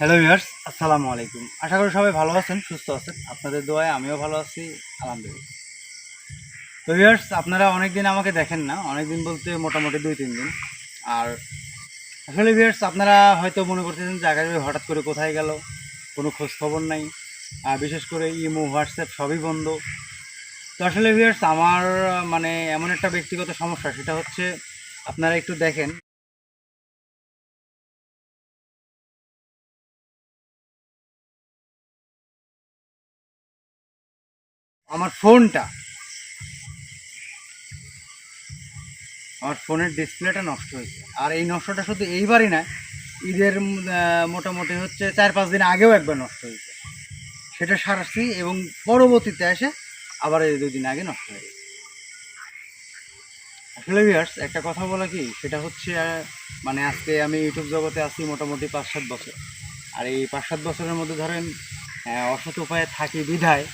Hello viewers আসসালামু আলাইকুম। আশা করি সবাই ভালো আছেন, সুস্থ আছেন। আপনাদের দোয়ায় আমিও ভালো আছি, আলহামদুলিল্লাহ। তো ভিউয়ার্স আপনারা অনেক দিন আমাকে দেখেন না অনেক দিন বলতে মোটামুটি দুই, তিন দিন। আর আসলে ভিউয়ার্স আপনারা হয়তো মনে করতেছেন যে আগামী হঠাৎ করে কোথায় গেল, কোনো খোঁজ খবর নাই। আর বিশেষ করে ইমো, হোয়াটসঅ্যাপ সবই বন্ধ। তো আসলে ভিউয়ার্স আমার মানে এমন একটা ব্যক্তিগত সমস্যা, সেটা হচ্ছে, আপনারা একটু দেখেন। আমার ফোনটা। আমার ফোনের ডিসপ্লেটা নষ্ট হয়েছে। আর এই নষ্টটা শুধু এইবারই না ঈদের মোটামুটি হচ্ছে চার পাঁচ দিন আগেও একবার নষ্ট হয়েছে। সেটা সারাচ্ছি এবং পরবর্তীতে এসে আবার এই দুই দিন আগে নষ্ট হয়ে গেছে। আসলে ভিউয়ার্স একটা কথা বলা কি, সেটা হচ্ছে মানে আজকে আমি ইউটিউব জগতে আছি মোটামুটি পাঁচ সাত বছর। আর এই পাঁচ সাত বছরের মধ্যে ধরেন অসৎ উপায়ে থাকি বিধায়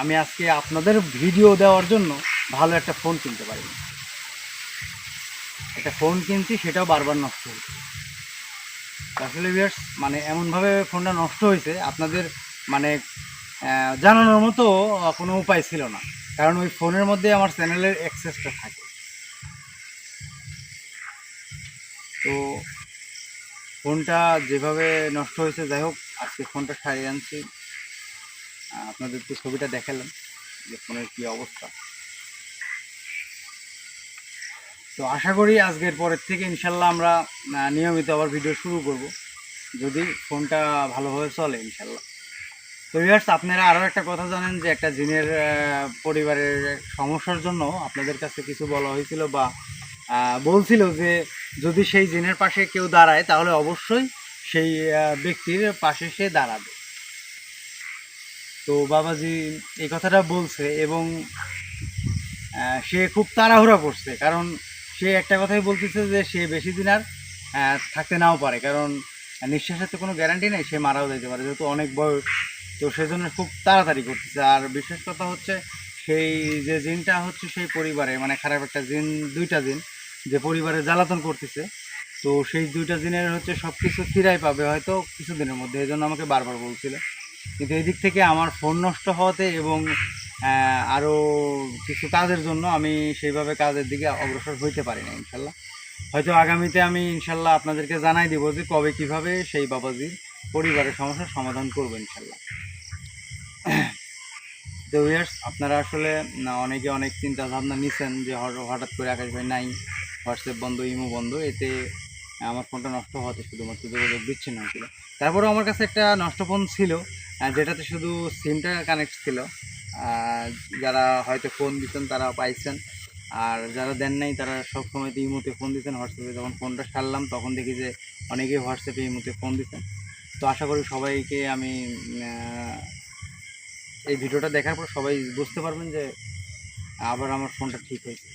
আমি আজকে আপনাদের ভিডিও দেওয়ার জন্য ভালো একটা ফোন কিনতে পারিনি একটা ফোন কিনছি, সেটাও বারবার নষ্ট হয়েছে। আসলে ভিউয়ার্স মানে এমনভাবে ফোনটা নষ্ট হয়েছে, আপনাদের মানে জানানোর মতো কোনো উপায় ছিল না। কারণ ওই ফোনের মধ্যে আমার চ্যানেলের অ্যাক্সেসটা থাকে। তো ফোনটা যেভাবে নষ্ট হয়েছে, যাই হোক, আজকে ফোনটা সারিয়ে আনছি। আপনাদের তো ছবিটা দেখালাম, যে ফোনের কি অবস্থা। তো আশা করি আজকের পরের থেকে ইনশাল্লাহ আমরা নিয়মিত আবার ভিডিও শুরু করব, যদি ফোনটা ভালোভাবে চলে ইনশাল্লাহ। তো ভিউয়ার্স আপনারা আরও একটা কথা জানেন যে একটা জিনের পরিবারের সমস্যার জন্য আপনাদের কাছে কিছু বলা হয়েছিল বা বলছিল যে যদি সেই জিনের পাশে কেউ দাঁড়ায়, তাহলে অবশ্যই সেই ব্যক্তির পাশে সে দাঁড়াবে। তো বাবাজি এই কথাটা বলছে এবং সে খুব তাড়াহুড়া করছে। কারণ সে একটা কথাই বলতেছে যে, সে বেশি দিন আর থাকতে নাও পারে। কারণ নিঃশ্বাসের তো কোনো গ্যারান্টি নেই, সে মারাও যেতে পারে, যেহেতু অনেক বয়স। তো সেজন্য খুব তাড়াতাড়ি করতেছে। আর বিশেষ কথা হচ্ছে, সেই যে জিনটা হচ্ছে সেই পরিবারে মানে খারাপ একটা জিন, দুইটা জিন, যে পরিবারে জ্বালাতন করতেছে। তো সেই দুইটা জিনের হচ্ছে সব কিছু ফিরাই পাবে হয়তো কিছুদিনের মধ্যে, এই জন্য আমাকে বারবার বলছিল। কিন্তু এই দিক থেকে আমার ফোন নষ্ট হওয়াতে এবং আরও কিছু কাজের জন্য আমি সেইভাবে কাজের দিকে অগ্রসর হইতে পারি না, ইনশাল্লাহ। হয়তো আগামীতে আমি, ইনশাল্লাহ, আপনাদেরকে জানাই দিব যে কবে কীভাবে সেই বাবাজির পরিবারের সমস্যার সমাধান করব, ইনশাল্লাহ। তো ইয়ার্স আপনারা আসলে অনেকে অনেক চিন্তা ভাবনা নিছেন যে হঠাৎ- করে আকাশ ভাই নাই, হোয়াটসঅ্যাপ বন্ধ, ইমো বন্ধ, এতে আমার ফোনটা নষ্ট হওয়াতে শুধুমাত্র যোগাযোগ বিচ্ছিন্ন হয়েছিল। তারপরেও আমার কাছে একটা নষ্ট ফোন ছিল যেটাতে শুধু সিমটা কানেক্ট ছিল যারা হয়তো ফোন দিতেন তারা পাইছেন। আর যারা দেন নাই, তারা সব সময় তো ইমোতে ফোন দিতেন। হোয়াটসঅ্যাপে যখন ফোনটা সারলাম, তখন দেখি যে অনেকেই হোয়াটসঅ্যাপে ইমোতে ফোন দিতেন। তো আশা করি সবাইকে আমি এই ভিডিওটা দেখার পর সবাই বুঝতে পারবেন যে আবার আমার ফোনটা ঠিক হয়েছে।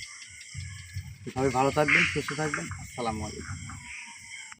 সবাই ভালো থাকবেন, সুস্থ থাকবেন। আসসালামু আলাইকুম।